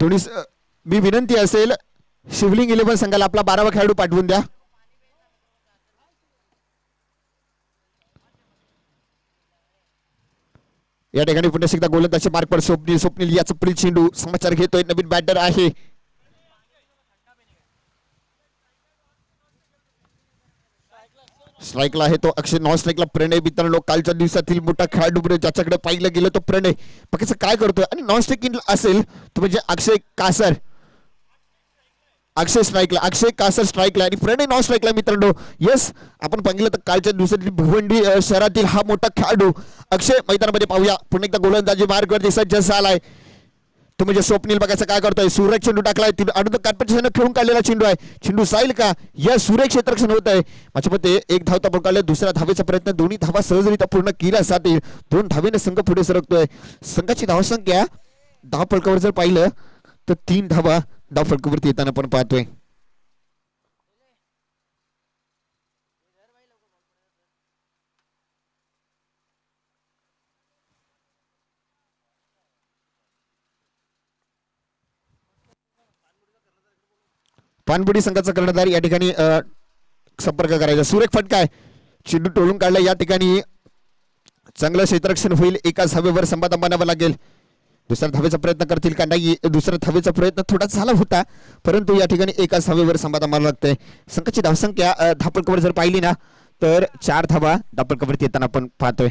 दोन्ही स- मी विनंती असेल शिवलिंग इलेव्हन संघाला आपला बारावा खेळाडू पाठवून द्या. या ठिकाणी पुन्हा एकदा गोलंदाजी मार्क पर स्वप्नील स्वप्नील याचा प्रिल चेंडू समाचार घेतोय. नवीन बॅटर आहे. स्ट्राईकला आहे तो अक्षय नॉन स्ट्राईकला प्रणय मित्रांनो कालच्या दिवसातील मोठा खेळाडू ज्याच्याकडे पाहिलं गेलं तो प्रणय. बाकीचं काय करतोय? आणि नॉन स्ट्राईक असेल तो म्हणजे अक्षय कासर. अक्षय स्ट्राईकला अक्षय कासर स्ट्राईकला आणि प्रणय नॉन स्ट्राईकला मित्रांनो. येस आपण पाहिलं तर कालच्या दिवसातील भिवंडी शहरातील हा मोठा खेळाडू अक्षय मैदानामध्ये पाहूया. पुन्हा एकदा गोलंदाजी मार्गवरती सज्ज झालाय तो म्हणजे स्वप्नील बघायचं काय करतोय? सुरेख चेंडू टाकलाय. तिने आणि कार्पेटच्या खेळून काढलेला चेंडू आहे. चेंडू जाईल का? या सुरेख क्षेत्रक्षण होत आहे. माझ्या मते एक धाव तापून काढलं दुसऱ्या धावेचा प्रयत्न दोन्ही धावा सहजरित्या पूर्ण केल्यासाठी दोन धावेने संघ पुढे सरकतोय. संघाची धावसंख्या धाव फलकावर जर पाहिलं तर तीन धावा धाव फलकावरती येताना आपण पाहतोय. पानपुडी संघाचा कर्णधार या ठिकाणी संपर्क करायचा. सुरेख फटकाय. चिडू टोलून काढला या ठिकाणी चांगलं क्षेत्ररक्षण होईल. एकाच हवेवर संपादन बनावं लागेल. दुसऱ्या धावेचा प्रयत्न करतील का नाही? दुसऱ्या धावेचा प्रयत्न थोडा झाला होता. परंतु या ठिकाणी एकाच धावेवर संपादन मारावं लागतंय. संघाची धावसंख्या धापडकवर जर पाहिली ना तर चार धावा धापडकवरती येताना आपण पाहतोय.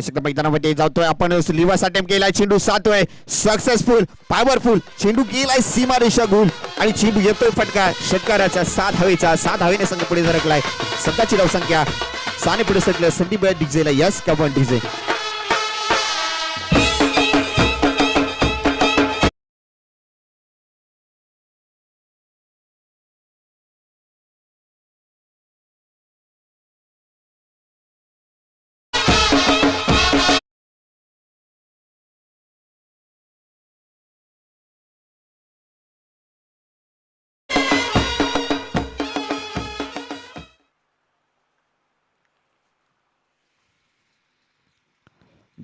पुढे मैदानामध्ये जातोय. आपण लिवास अटेम्प्ट केलाय. चेंडू सातोय सक्सेसफुल पॉवरफुल चेंडू केलाय सीमा रेषा गुण आणि चेंडू येतोय फटका. षटकाराचा सात हवेचा सात हवेने संघ पुढे सरकलाय. सत्ताची धावसंख्या. साने पुढे सरकल्या संदीप डिझेला यस कबन डिझे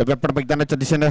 जर आपण मैदानाच्या दिशेनं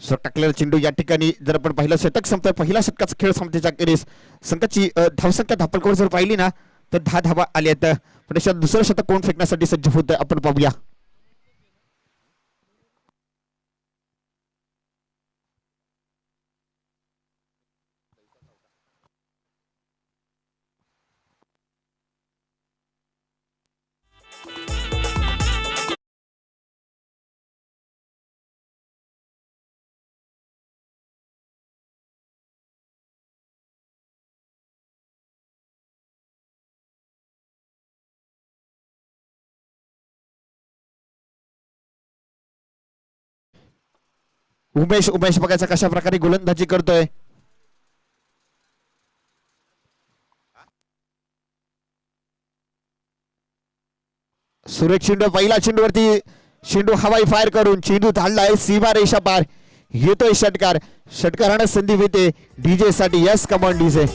टाकलेला चेंडू या ठिकाणी जर आपण पहिला षटक संपतोय. पहिला षटकाचा खेळ संपतेच्या अखेरीस संघाची धावसंख्या धापलकोर जर पाहिली ना तर दहा धावा आल्या आहेत. पण दुसरं शतक कोण फेकण्यासाठी सज्ज होत आपण पाहूया. उमेश उमेश बघायचा कशा प्रकारे गोलंदाजी करतोय. सुरेख चेंडू पहिला चेंडूवरती चेंडू हवाई फायर करून चेंडू धाडलाय सीमा रेषा पार. येतोय षटकार. षटकारानं संधी मिळते. डीजे साठी यस कमॉन डीजे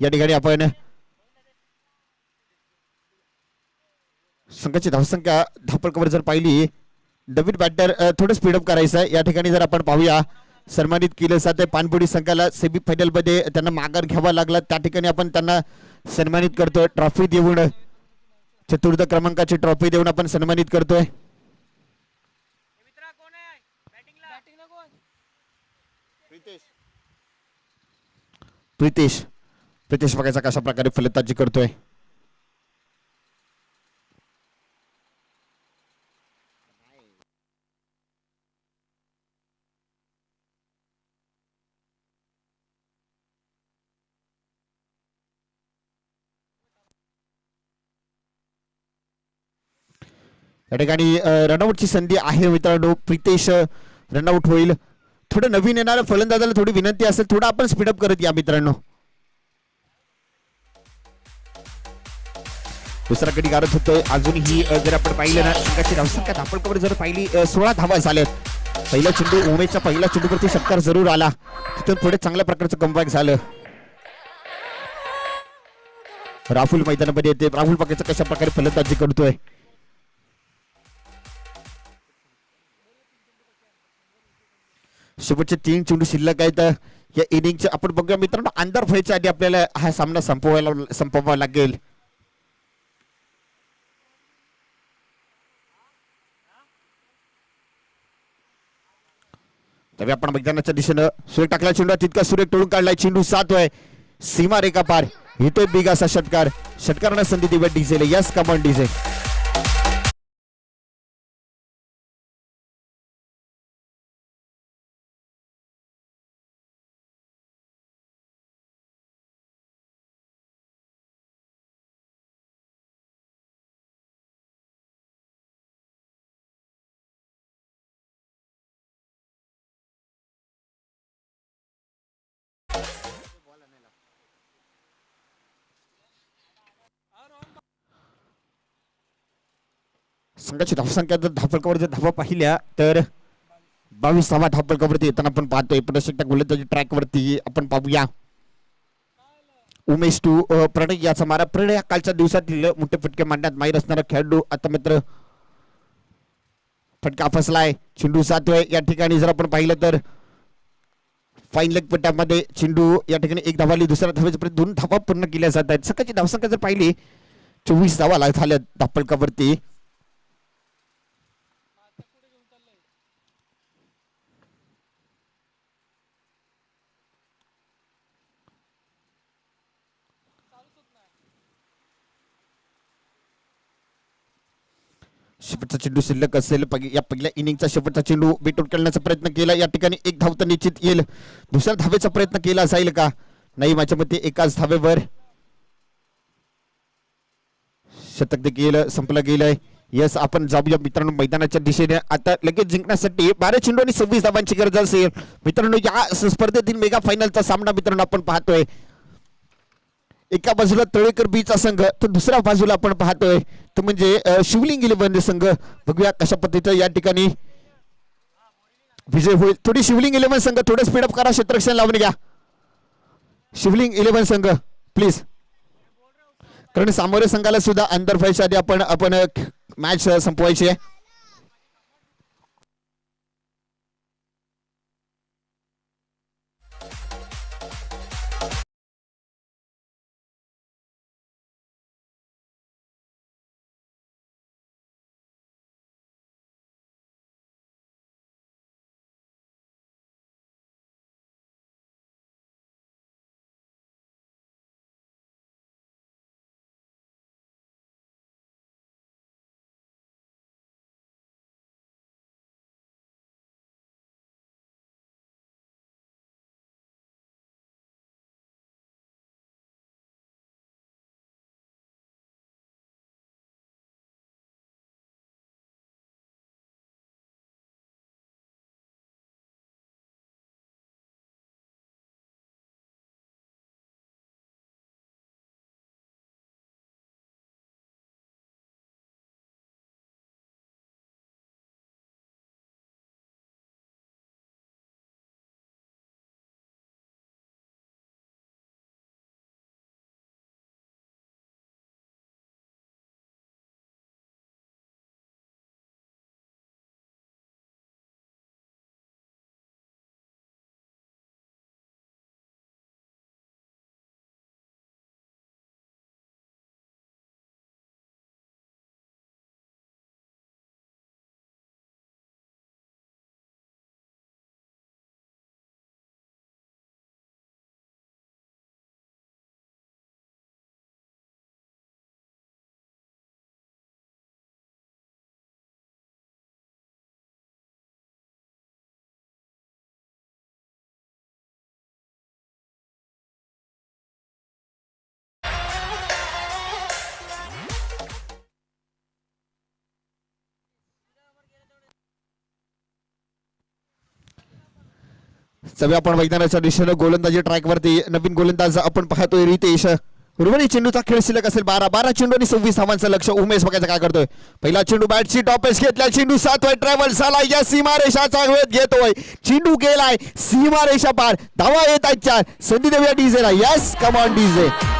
या ठिकाणी आपण संघाची धावसंख्या धापडकवर जर पाहिली नवीन बॅटर थोडं स्पीडअप करायचं आहे. या ठिकाणी जर आपण पाहूया सन्मानित केलं जाते पानपोडी संघाला सेमी फायनलमध्ये त्यांना माघार घ्यावा लागला. त्या ठिकाणी आपण त्यांना सन्मानित करतोय. ट्रॉफी देऊन चतुर्थ क्रमांकाची ट्रॉफी देऊन आपण सन्मानित करतोय. प्रितेश. प्रितेश बघायचा कशा प्रकारे फलंदाजी करतोय. या ठिकाणी रनआउटची संधी आहे मित्रांनो. प्रितेश रनआउट होईल. थोडं नवीन येणाऱ्या फलंदाजाला थोडी विनंती असेल थोडं आपण स्पीडअप करत या मित्रांनो. दुसरा कडी गारत होतोय अजूनही जर आपण पाहिलं ना संघाची धावसंख्या धापडकवर जर पाहिली सोळा धावा झाल्यात. पहिला चेंडू उमेशच्या पहिल्या चेंडूवरती षटकार जरूर आला. तिथून पुढे चांगल्या प्रकारचं कमबॅक झालं. राहुल मैदानामध्ये येते. राहुल बघायचं कशा प्रकारे फलंदाजी करतोय. शेवटचे तीन चेंडू शिल्लक आहेत. या इनिंगचे आपण बघूया. मित्रांनो अंधार व्हायच्या आधी आपल्याला हा सामना संपवायला संपवावा लागेल. तरी आपण मैदानाच्या दिशेनं सुरेख टाकला चेंडू. तितका सुरेख टोळून काढलाय चेंडू. सात आहे. सीमा रेखा पार. येतोय बिग असा षटकार. षटकारांना संधी दिव्या diesel yes come on diesel संघाची धावसंख्या जर धापलकावरच्या जर धावा पाहिल्या तर बावीस धावा धापलकावरती येताना आपण पाहतोय पुन्हा गोलंदाजी ट्रॅकवरती आपण पाहूया. उमेश टू प्रणय याचा मारा. प्रणय या कालच्या दिवसातील मोठे फटके मांडण्यात माहीर असणारा खेळाडू. आता मात्र फटका फसलाय. चेंडू सातवे या ठिकाणी जर आपण पाहिलं तर फाईन लेग पट्ट्यामध्ये चेंडू या ठिकाणी एक धावाली दुसऱ्या धावेच्या दोन धावा पूर्ण केल्या जात आहेत. सकाळची धावसंख्या जर पाहिली चोवीस धावा ला- झाल्या धापलकावरती शेवटचा चेंडू शिल्लक असेल. या पहिल्या इनिंगचा शेवटचा चेंडू बेटून करण्याचा प्रयत्न केला. या ठिकाणी एक धाव तर निश्चित येईल. दुसऱ्या धावेचा प्रयत्न केला जाईल का? नाही माझ्या मते एकाच धावेवर शतक देखील संपलं गेलंय. यस आपण जाऊया मित्रांनो मैदानाच्या दिशेने. आता लगेच जिंकण्यासाठी बारा चेंडू आणि सव्वीस धावांची गरज असेल. मित्रांनो या स्पर्धेतील मेगा फायनलचा सामना मित्रांनो आपण पाहतोय. एका बाजूला तळेकर बीचा संघ तर दुसऱ्या बाजूला आपण पाहतोय तो म्हणजे शिवलिंग इलेव्हन संघ. बघूया कशा पद्धतीचं या ठिकाणी विजय होईल. थोडी शिवलिंग इलेव्हन संघ थोडं स्पीडअप करा क्षेत्ररक्षण लावून घ्या. शिवलिंग इलेव्हन संघ प्लीज कारण सामोरे संघाला सुद्धा अंदर आधी आपण आपण मॅच संपवायची आहे. सगळे आपण मैदानाच्या दिशेनं गोलंदाजी ट्रॅक वरती नवीन गोलंदाज आपण पाहतोय रितेश. रुवणी चेंडूचा खेळ शिल्लक असेल बारा. बारा चेंडू आणि सव्वीस धावांचं लक्ष. उमेश बघायचं काय करतोय? पहिला चेंडू बॅटची टॉपेस घेतला. चेंडू सात वाय ट्रॅव्हल झाला या सीमारेषाचा वेध घेतोय. चेंडू गेलाय. सीमा रेषा पार. धावा येत आहेत चार. संधी देऊया डीजेला. Yes come on DJ.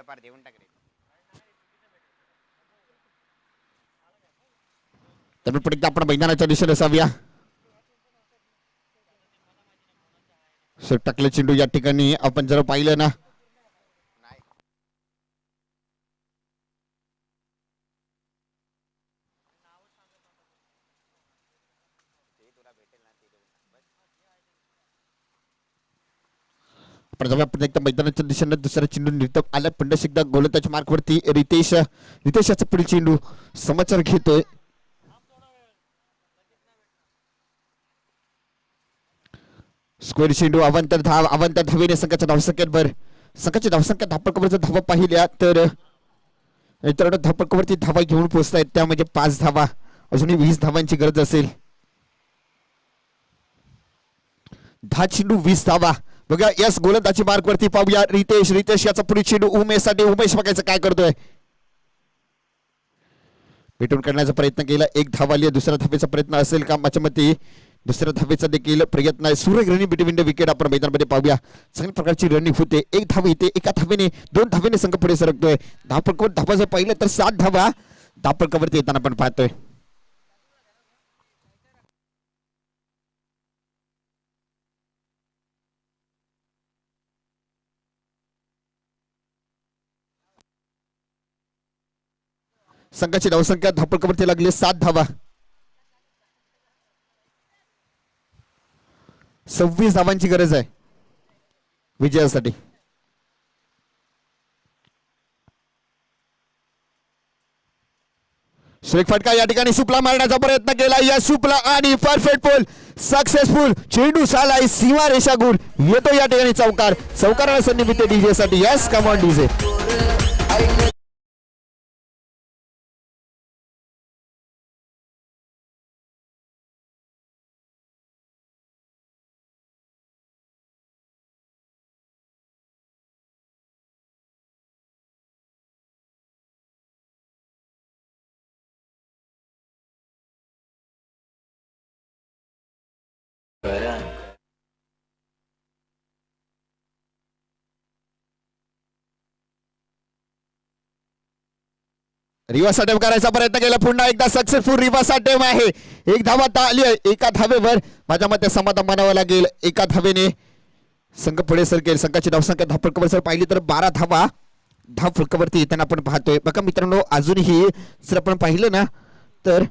थोडंफार देऊन टाक रे. तर पुढे एकदा आपण मैदानाच्या दिशेने असाव्या टाकले चेंडू या ठिकाणी आपण जर पाहिलं ना आपण जाऊया एकदा मैदानाच्या दिशेने दुसरा चेंडू निर्तप आला पुन्हा एकदा गोलंदाज मार्कवरती रितेश रितेश याचा पुढील चेंडू समाचार घेतोय. स्क्वेअर चेंडू अवंतर धाव अवंतर धावेने संघाच्या धावसंख्येवर. संघाच्या धावसंख्या धापडकवरचा धावा पाहिल्या तर मित्रांनो धापडकवरती धावा घेऊन पोहोचतायत. त्या म्हणजे पाच धावा अजूनही वीस धावांची गरज असेल. दहा चेंडू वीस धावा. बघा यस गोलंदाजी मार्क वरती पाहूया. रितेश रितेश याचा पुढील चेंडू उमेशसाठी उमेश बघायचं काय करतोय? भेटून करण्याचा प्रयत्न केला. एक धावाली दुसऱ्या धावेचा प्रयत्न असेल का माझ्या मते. दुसऱ्या धावेचा देखील प्रयत्न आहे. सूर्य रनिंग बिटवीन द विकेट आपण मैदानामध्ये पाहूया. चांगल्या प्रकारची रनिंग होते. एक धाव येते एका धावेने दोन धावेने संघ पुढे सरकतोय. धावपळकावर धावा जर पाहिलं तर सात धावा धापडकावरती येताना आपण पाहतोय. संघाची धावसंख्या धापडकवरती लागली सात धावा. सव्वीस धावांची गरज आहे विजयासाठी. श्रेक फटका या ठिकाणी सुपला मारण्याचा प्रयत्न केला. या सुपला आणि परफेक्ट पोल सक्सेसफुल चेंडू सालाय सीमा रेषा गुल येतो या ठिकाणी चौकार. चौकाराला संधी मिळते डीजे साठी. Yes come on DJ reverse attempt करायचा प्रयत्न केला. पुन्हा एकदा सक्सेसफुल रिवास अटेम आहे. एक धावा आता आली आहे. एका धावेवर माझ्या मते समाधान मानावं लागेल. एका धावेने संघ पुढे सरकेल. संघाची धावसंख्या धापडकवर जर पाहिली तर बारा धावा धाव फलकावरती येताना आपण पाहतोय. बघा मित्रांनो अजूनही जर आपण पाहिलं ना तर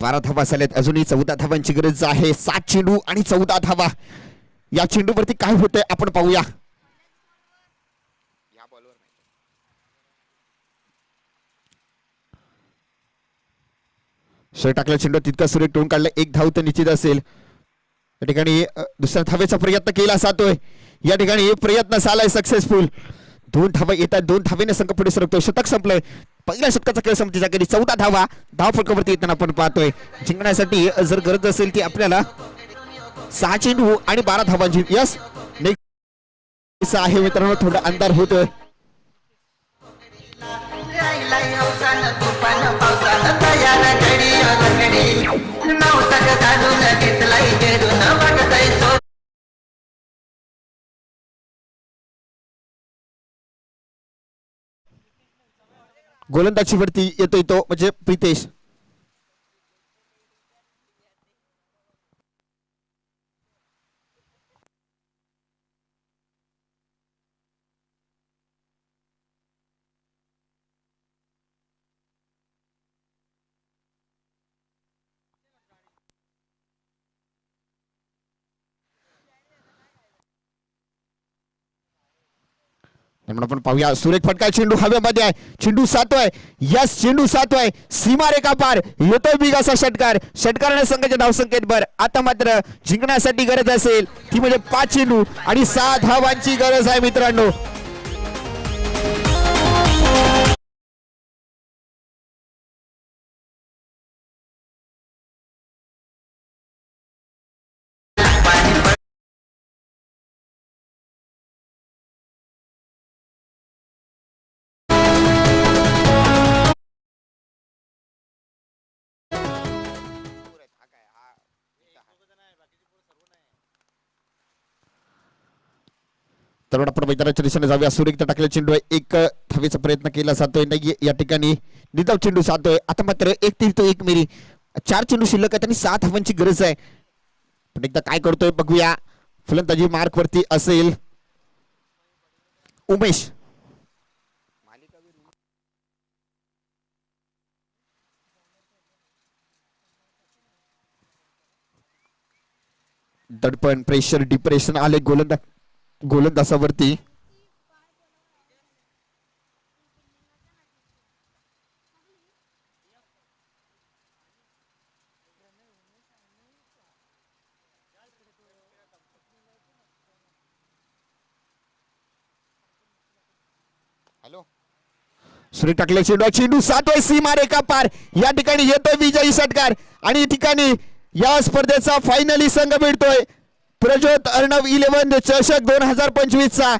बारा धावा झाल्यात. अजूनही चौदा धावांची गरज आहे. सात चेंडू आणि चौदा धावा. या चेंडूवरती काय होतंय आपण पाहूया. शर्ट टाकला चेंडू तितका सुरेख टोन काढला. एक धाव तर निश्चित असेल. या ठिकाणी दुसऱ्या धावेचा प्रयत्न केला जातोय. या ठिकाणी प्रयत्न झालाय सक्सेसफुल दोन धावा येतात दोन धावेने संघ पुढे सरकतोय. शतक संपलंय. पहिल्या शतकाचा खेळ संपतीच्या गेली चौदा धावा. धाव फटकावरती येताना आपण पाहतोय. जिंकण्यासाठी जर गरज असेल ती आपल्याला सहा चेंडू आणि बारा धावांची. यस. नेक्स्ट आहे मित्रांनो थोडा अंधार होतोय. तयार गोलंदाजीवरती येतोय तो म्हणजे प्रितेश. म्हणून आपण पाहूया. सुरेख फटका चेंडू हवेमध्ये आहे. चेंडू सातवाय. यस चेंडू सातोय सीमारेखा पार. येतोय बिगाचा षटकार. षटकाराने संघाच्या धावसंख्येत भर. आता मात्र जिंकण्यासाठी गरज असेल ती म्हणजे पाच चेंडू आणि सात धावांची गरज आहे मित्रांनो. तर आपण मैदानाच्या दिशेने जाऊया सुरेख टाकलेला चेंडू आहे एक अ, प्रयत्न केला जातोय. नाही या ठिकाणी निदाव चेंडू साधतोय आता मात्र एक तीर्थ एक मेरी. चार चेंडू शिल्लक आहेत आणि सात धावांची गरज आहे. पण एकदा काय करतोय बघूया. फलंदाजी मार्क वरती असेल. उमेश. दडपण प्रेशर डिप्रेशन आले गोलंदा गोलंदाजावरती. हॅलो. सुरे टाकले चेंडू चेंडू सातोय सीमा रेखा पार. या ठिकाणी येतोय विजयी षटकार. आणि ठिकाणी या स्पर्धेचा फायनली संघ मिळतोय. प्रज्योत अर्णव इलेव्हन चषक दोन हजार पंचवीस चा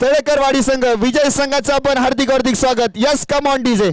तळेकरवाडी संघ विजय संघाचं आपण हार्दिक हार्दिक स्वागत. Yes come on DJ